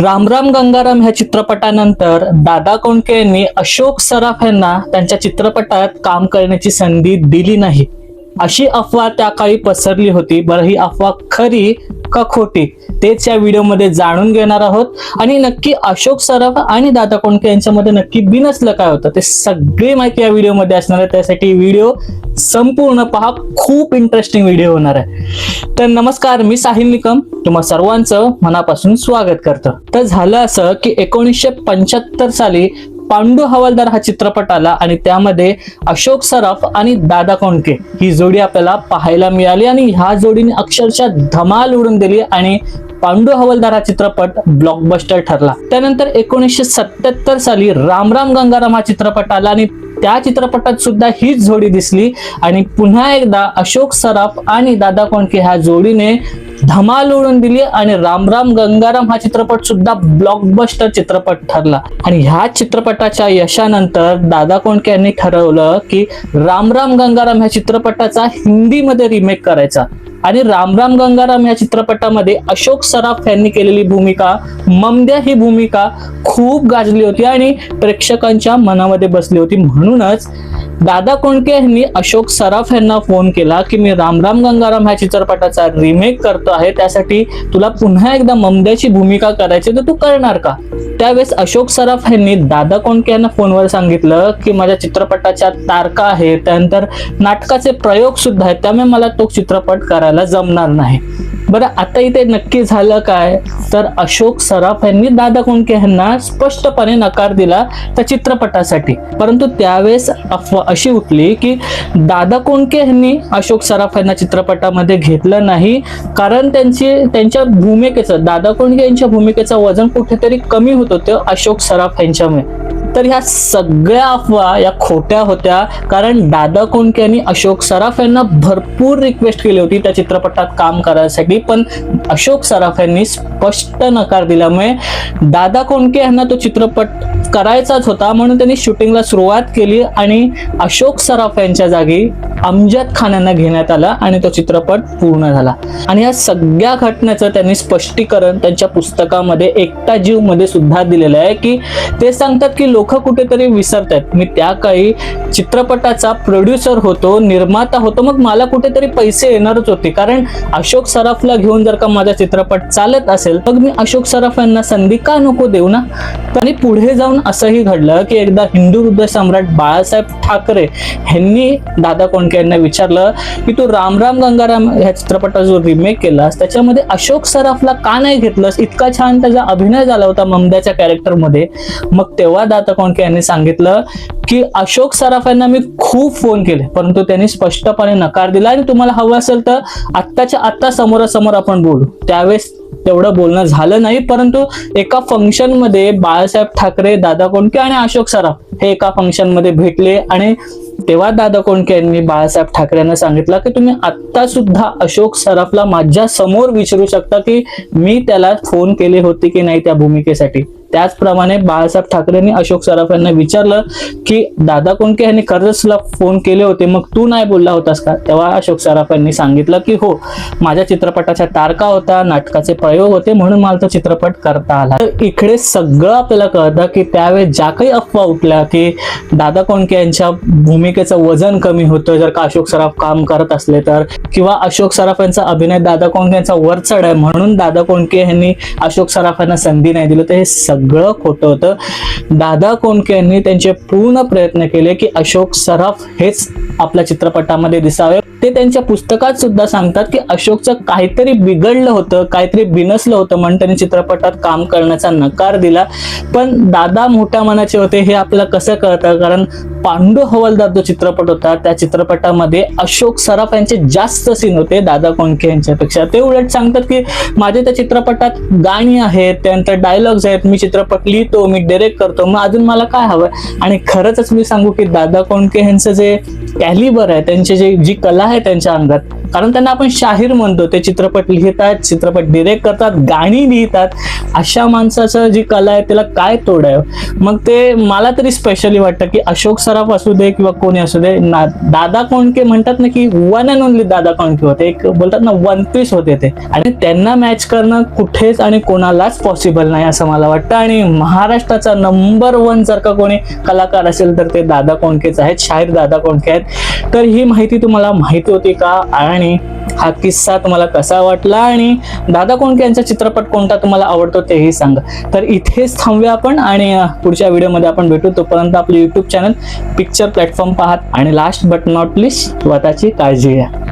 रामराम गंगाराम ह्या चित्रपटानंतर दादा कोंडके यांनी अशोक सराफ यांना त्यांच्या चित्रपटात काम करण्याची संधी दिली नाही. अशी अफवा त्या काळी पसरली होती. बरं ही अफवा खरी का खोटी तेच या व्हिडिओमध्ये जाणून घेणार आहोत. आणि नक्की अशोक सराफ आणि दादा कोंडके यांच्यामध्ये नक्की बिनसलं काय होतं ते सगळी माहिती या व्हिडिओमध्ये असणार आहे. त्यासाठी व्हिडिओ संपूर्ण पहा. खूप इंटरेस्टिंग व्हिडिओ होणार आहे. तर नमस्कार मी साहिल निकम. तुम्हा सर्वांचं मनापासून स्वागत करतो. तर झालं असं की एकोणीसशे पंच्याहत्तर साली पांडू हवालदार हा चित्रपट आला आणि त्यामध्ये अशोक सराफ आणि दादा कोंडके ही जोडी आपल्याला पाहायला मिळाली आणि ह्या जोडीने अक्षरशः धमाल उडून दिली आणि पांडू हवलदार हा चित्रपट ब्लॉकबस्टर ठरला. त्यानंतर एकोणीसशे सत्याहत्तर साली राम राम गंगाराम हा चित्रपट आला आणि त्या चित्रपटात सुद्धा हीच जोडी दिसली आणि पुन्हा एकदा अशोक सराफ आणि दादा कोंडके ह्या जोडीने धमाल उडून दिली आणि राम राम गंगाराम हा चित्रपट सुद्धा ब्लॉकबस्टर चित्रपट ठरला. आणि ह्या चित्रपटाच्या यशानंतर दादा कोंडके यांनी ठरवलं की राम राम गंगाराम ह्या चित्रपटाचा हिंदीमध्ये रिमेक करायचा. आणि राम राम गंगाराम या चित्रपटामध्ये अशोक सराफ यांनी केलेली भूमिका ममद्या ही भूमिका खूप गाजली होती आणि प्रेक्षकांच्या मनामध्ये बसली होती. म्हणूनच दादा कोंडके यांनी अशोक सराफ यांना फोन केला की मी राम राम गंगाराम ह्या चित्रपटाचा रिमेक करतो आहे. त्यासाठी तुला पुन्हा एकदा ममद्याची भूमिका करायची तर तू करणार का? त्यावेळेस अशोक सराफ यांनी दादा कोंडके यांना फोनवर सांगितलं की माझ्या चित्रपटाच्या तारका आहेत त्यानंतर नाटकाचे प्रयोग सुद्धा आहेत त्यामुळे मला तो चित्रपट करायला जमणार नाही. बरं आता इथे नक्की झालं काय? तर अशोक सराफ यांनी दादा कोंडके यांना स्पष्टपणे नकार दिला त्या चित्रपटासाठी. परंतु त्यावेळेस अफवा अशी उठली की दादा कोंडके यांनी अशोक सराफ यांना चित्रपटामध्ये घेतलं नाही. कारण त्यांची त्यांच्या भूमिकेचं दादा कोंडके यांच्या भूमिकेचं वजन कुठेतरी कमी होत होतं अशोक सराफ यांच्यामुळे. तर ह्या सगळ्या अफवा या खोट्या होत्या. कारण दादा कोंडके यांनी अशोक सराफ यांना भरपूर रिक्वेस्ट केली होती त्या चित्रपटात काम करायसाठी. पण अशोक सराफ यांनी स्पष्ट नकार दिल्यामुळे दादा कोंडके यांना तो चित्रपट करायचाच होता म्हणून त्यांनी शूटिंगला सुरुवात केली आणि अशोक सराफ यांच्या जागी अमजद खान यांना घेण्यात आला आणि तो चित्रपट पूर्ण झाला. आणि या सगळ्या घटनेचं त्यांनी स्पष्टीकरण त्यांच्या पुस्तकामध्ये एकटा जीवमध्ये सुद्धा दिलेलं आहे की ते सांगतात की लोक कुठेतरी विसरतात मी त्या काळी चित्रपटाचा प्रोड्युसर होतो निर्माता होतो मग मला कुठेतरी पैसे येणारच होते. कारण अशोक सराफला घेऊन जर का माझा चित्रपट चालत असेल मग मी अशोक सराफ यांना संधी का नको देऊ ना? त्यांनी पुढे जाऊन असंही घडलं की एकदा हिंदू हृदय सम्राट बाळासाहेब ठाकरे यांनी दादा कोंडके यांना विचारलं की तू राम राम गंगाराम ह्या चित्रपटाचा जो रिमेक केलास त्याच्यामध्ये अशोक सराफला का नाही घेतलंस? इतका छान त्याचा अभिनय झाला होता ममद्याच्या कॅरेक्टरमध्ये मग तेव्हा दादा कोंडके यांनी सांगितलं की अशोक सराफ यांना मी खूप फोन केले परंतु त्यांनी स्पष्टपणे नकार दिला आणि तुम्हाला हवं असेल तर आत्ताच्या आत्ता समोरासमोर आपण बोलू. त्यावेळेस तेवढं बोलणं झालं नाही परंतु एका फंक्शनमध्ये बाळासाहेब ठाकरे दादा कोंडके आणि अशोक सराफ हे एका फंक्शनमध्ये भेटले आणि तेव्हा दादा कोंडके यांनी बाळासाहेब ठाकरे यांना सांगितलं की तुम्ही आत्ता सुद्धा अशोक सराफला माझ्यासमोर विचारू शकता की मी त्याला फोन केले होते की नाही त्या भूमिकेसाठी. त्याचप्रमाणे बाळासाहेब ठाकरेंनी अशोक सराफ यांना विचारलं की दादा कोंडके यांनी खरंच तुला फोन केले होते मग तू नाही बोलला होतास का? तेव्हा अशोक सराफ यांनी सांगितलं की हो माझ्या चित्रपटाच्या तारका होता नाटकाचे प्रयोग होते म्हणून मला तो चित्रपट करता आला. तर इकडे सगळं आपल्याला कळतं की त्यावेळेस ज्या काही अफवा उठल्या की दादा कोणके यांच्या भूमिकेचं वजन कमी होतं जर का अशोक सराफ काम करत असले तर? किंवा अशोक सराफ यांचा अभिनय दादा कोणके यांचा वरचढ आहे म्हणून दादा कोणके यांनी अशोक सराफ यांना संधी नाही दिली? तर हे सगळं खोटं होतं. दादा कोंडके यांनी त्यांचे पूर्ण प्रयत्न केले की अशोक सराफ हेच आपल्या चित्रपटामध्ये दिसावे. ते त्यांच्या पुस्तकात सुद्धा सांगतात की अशोकचं काहीतरी बिघडलं होतं काहीतरी बिनसलं होतं म्हणून त्यांनी चित्रपटात काम करण्याचा नकार दिला. पण दादा मोठ्या मनाचे होते हे आपल्याला कसं कळतं? कारण पांडू हवालदार जो चित्रपट होता त्या चित्रपटामध्ये अशोक सराफ यांचे जास्त सीन होते दादा कोंडके यांच्यापेक्षा. ते उलट सांगतात की माझे त्या चित्रपटात गाणी आहेत त्यानंतर डायलॉग्स आहेत मी चित्रपट लिहितो मी डिरेक्ट करतो. मग अजून मला काय हवं? आणि खरंच मी सांगू की दादा कोंडके यांचं जे कॅलिबर आहे त्यांची जे जी कला आहे त्यांच्या अंगात कारण त्यांना आपण शाहीर म्हणतो ते चित्रपट लिहितात चित्रपट डिरेक्ट करतात गाणी लिहितात. अशा माणसाचं जी कला आहे त्याला काय तोड आहे? मग ते मला तरी स्पेशली वाटतं की अशोक सराफ असू दे किंवा कोणी असू दे ना दादा कोणके म्हणतात ना की वन अँड ओनली दादा कोणके होते. एक बोलतात ना वन पीस होते ते. आणि त्यांना मॅच करणं कुठेच आणि कोणालाच पॉसिबल नाही असं मला वाटतं. आणि महाराष्ट्राचा नंबर वन जर का कोणी कलाकार असेल तर ते दादा कोणकेच आहेत शाहीर दादा कोणके आहेत. तर ही माहिती तुम्हाला माहिती होती का? आणि हा किस्सा तुम्हाला कसा वाटला आणि दादा कोंडके यांचा चित्रपट कोणता तुम्हाला आवडतो तेही सांगा. तर इथेच थांबूया आपण आणि पुढच्या व्हिडिओमध्ये आपण भेटू. तोपर्यंत आपलं युट्यूब चॅनल पिक्चर प्लॅटफॉर्म पाहात आणि लास्ट बट नॉट लिस्ट स्वतःची काळजी घ्या.